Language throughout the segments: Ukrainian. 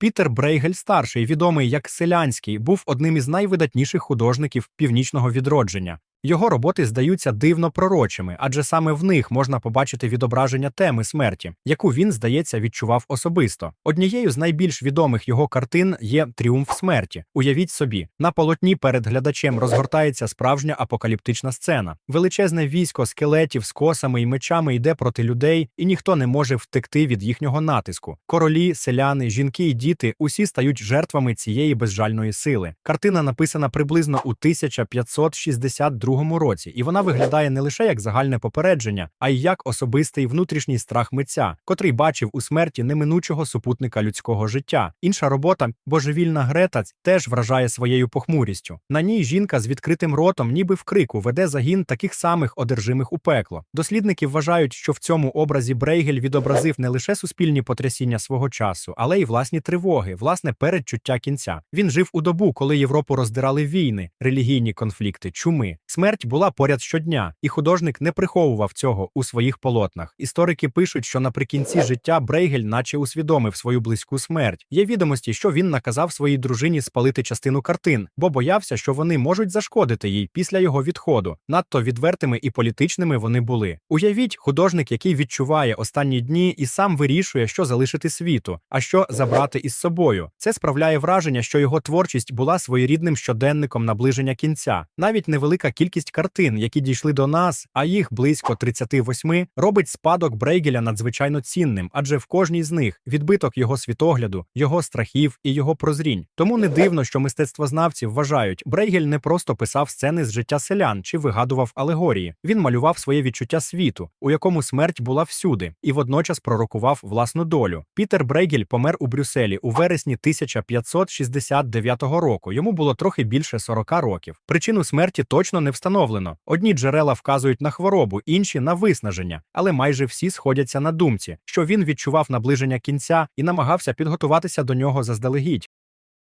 Пітер Брейгель старший, відомий як Селянський, був одним із найвидатніших художників північного відродження. Його роботи здаються дивно пророчими, адже саме в них можна побачити відображення теми смерті, яку він, здається, відчував особисто. Однією з найбільш відомих його картин є Тріумф смерті. Уявіть собі, на полотні перед глядачем розгортається справжня апокаліптична сцена. Величезне військо скелетів з косами і мечами йде проти людей, і ніхто не може втекти від їхнього натиску. Королі, селяни, жінки і діти усі стають жертвами цієї безжальної сили. Картина написана приблизно у 1562 році, і вона виглядає не лише як загальне попередження, а й як особистий внутрішній страх митця, котрий бачив у смерті неминучого супутника людського життя. Інша робота, божевільна Грета, теж вражає своєю похмурістю. На ній жінка з відкритим ротом, ніби в крику, веде загін таких самих одержимих у пекло. Дослідники вважають, що в цьому образі Брейгель відобразив не лише суспільні потрясіння свого часу, але й власні тривоги, власне передчуття кінця. Він жив у добу, коли Європу роздирали війни, релігійні конфлікти, чуми. Смерть була поряд щодня, і художник не приховував цього у своїх полотнах. Історики пишуть, що наприкінці життя Брейгель наче усвідомив свою близьку смерть. Є відомості, що він наказав своїй дружині спалити частину картин, бо боявся, що вони можуть зашкодити їй після його відходу. Надто відвертими і політичними вони були. Уявіть, художник, який відчуває останні дні і сам вирішує, що залишити світу, а що забрати із собою. Це справляє враження, що його творчість була своєрідним щоденником наближення кінця. Навіть невелика кількість картин, які дійшли до нас, а їх близько 38, робить спадок Брейгеля надзвичайно цінним, адже в кожній з них відбиток його світогляду, його страхів і його прозрінь. Тому не дивно, що мистецтвознавці вважають, Брейгель не просто писав сцени з життя селян чи вигадував алегорії. Він малював своє відчуття світу, у якому смерть була всюди, і водночас пророкував власну долю. Пітер Брейгель помер у Брюсселі у вересні 1569 року. Йому було трохи більше 40 років. Причину смерті точно не встановлено. Одні джерела вказують на хворобу, інші на виснаження, але майже всі сходяться на думці, що він відчував наближення кінця і намагався підготуватися до нього заздалегідь.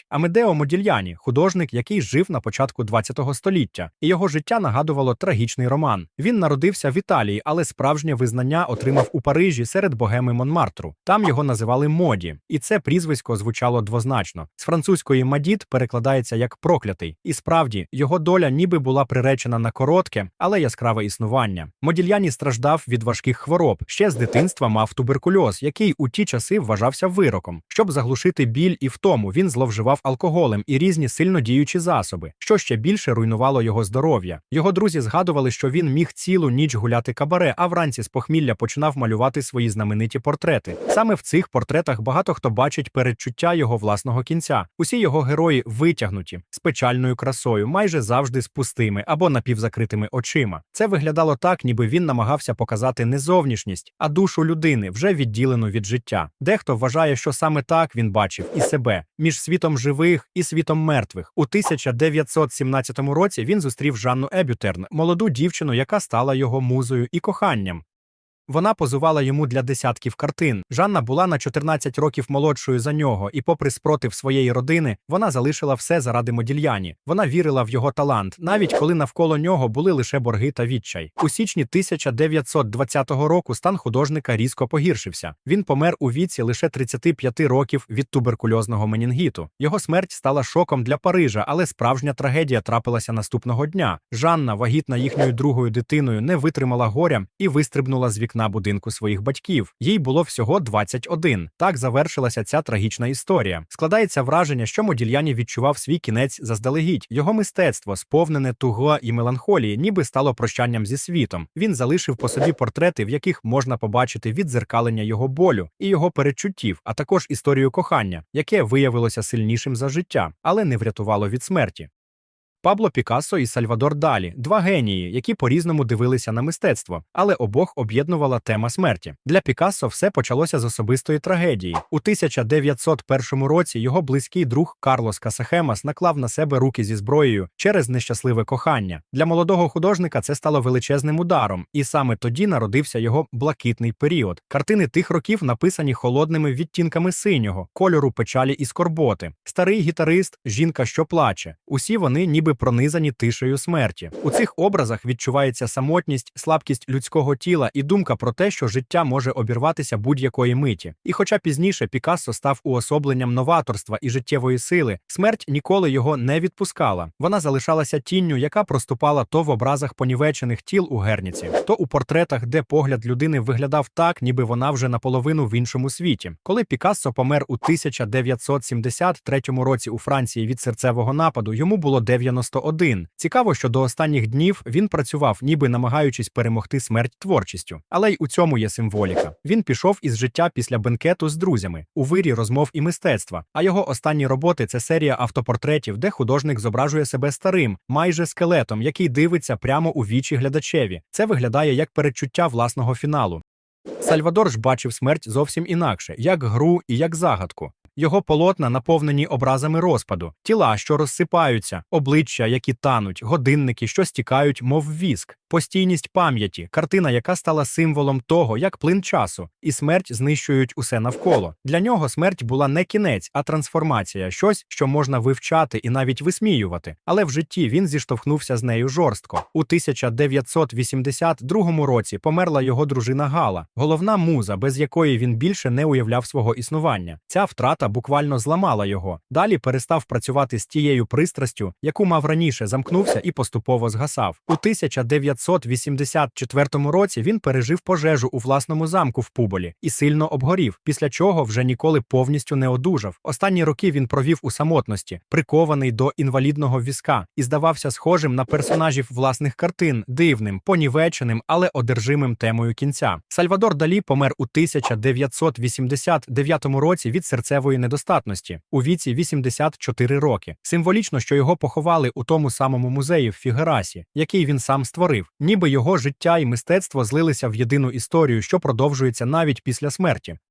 Амедео Модільяні, художник, який жив на початку ХХ століття, і його життя нагадувало трагічний роман. Він народився в Італії, але справжнє визнання отримав у Парижі серед богеми Монмартру. Там його називали Моді, і це прізвисько звучало двозначно. З французької мадіт перекладається як проклятий, і справді його доля ніби була приречена на коротке, але яскраве існування. Модільяні страждав від важких хвороб. Ще з дитинства мав туберкульоз, який у ті часи вважався вироком. Щоб заглушити біль і втому, він зловживав алкоголем і різні сильно діючі засоби, що ще більше руйнувало його здоров'я. Його друзі згадували, що він міг цілу ніч гуляти кабаре, а вранці з похмілля починав малювати свої знамениті портрети. Саме в цих портретах багато хто бачить передчуття його власного кінця. Усі його герої витягнуті з печальною красою, майже завжди з пустими або напівзакритими очима. Це виглядало так, ніби він намагався показати не зовнішність, а душу людини, вже відділену від життя. Дехто вважає, що саме так він бачив і себе між світом живих і світом мертвих. У 1917 році він зустрів Жанну Ебютерн, молоду дівчину, яка стала його музою і коханням. Вона позувала йому для десятків картин. Жанна була на 14 років молодшою за нього, і, попри спротив своєї родини, вона залишила все заради Модільяні. Вона вірила в його талант, навіть коли навколо нього були лише борги та відчай. У січні 1920 року стан художника різко погіршився. Він помер у віці лише 35 років від туберкульозного менінгіту. Його смерть стала шоком для Парижа, але справжня трагедія трапилася наступного дня. Жанна, вагітна їхньою другою дитиною, не витримала горя і вистрибнула з вікна будинку своїх батьків. Їй було всього 21. Так завершилася ця трагічна історія. Складається враження, що Модільяні відчував свій кінець заздалегідь. Його мистецтво, сповнене туго і меланхолії, ніби стало прощанням зі світом. Він залишив по собі портрети, в яких можна побачити віддзеркалення його болю і його перечуттів, а також історію кохання, яке виявилося сильнішим за життя, але не врятувало від смерті. Пабло Пікассо і Сальвадор Далі два генії, які по-різному дивилися на мистецтво, але обох об'єднувала тема смерті. Для Пікассо все почалося з особистої трагедії. У 1901 році його близький друг Карлос Касахемас наклав на себе руки зі зброєю через нещасливе кохання. Для молодого художника це стало величезним ударом, і саме тоді народився його блакитний період. Картини тих років написані холодними відтінками синього, кольору печалі і скорботи. Старий гітарист, жінка, що плаче. Усі вони ніби ніби пронизані тишею смерті. У цих образах відчувається самотність, слабкість людського тіла і думка про те, що життя може обірватися будь-якої миті. І хоча пізніше Пікассо став уособленням новаторства і життєвої сили, смерть ніколи його не відпускала. Вона залишалася тінню, яка проступала то в образах понівечених тіл у Герніці, то у портретах, де погляд людини виглядав так, ніби вона вже наполовину в іншому світі. Коли Пікассо помер у 1973 році у Франції від серцевого нападу, йому було 91. Цікаво, що до останніх днів він працював, ніби намагаючись перемогти смерть творчістю. Але й у цьому є символіка. Він пішов із життя після бенкету з друзями у вирі розмов і мистецтва. А його останні роботи це серія автопортретів, де художник зображує себе старим, майже скелетом, який дивиться прямо у вічі глядачеві. Це виглядає як передчуття власного фіналу. Сальвадор ж бачив смерть зовсім інакше, як гру і як загадку. Його полотна наповнені образами розпаду, тіла, що розсипаються, обличчя, які тануть, годинники, що стікають, мов віск, постійність пам'яті, картина, яка стала символом того, як плин часу, і смерть знищують усе навколо. Для нього смерть була не кінець, а трансформація, щось, що можна вивчати і навіть висміювати. Але в житті він зіштовхнувся з нею жорстко. У 1982 році померла його дружина Гала, головна муза, без якої він більше не уявляв свого існування. Ця втрата буквально зламала його. Далі перестав працювати з тією пристрастю, яку мав раніше, замкнувся і поступово згасав. У 1984 році він пережив пожежу у власному замку в Пуболі і сильно обгорів, після чого вже ніколи повністю не одужав. Останні роки він провів у самотності, прикований до інвалідного візка, і здавався схожим на персонажів власних картин, дивним, понівеченим, але одержимим темою кінця. Сальвадор Далі помер у 1989 році від серцевої недостатності у віці 84 роки. Символічно, що його поховали у тому самому музеї в Фігерасі, який він сам створив, ніби його життя і мистецтво злилися в єдину історію, що продовжується навіть після смерті.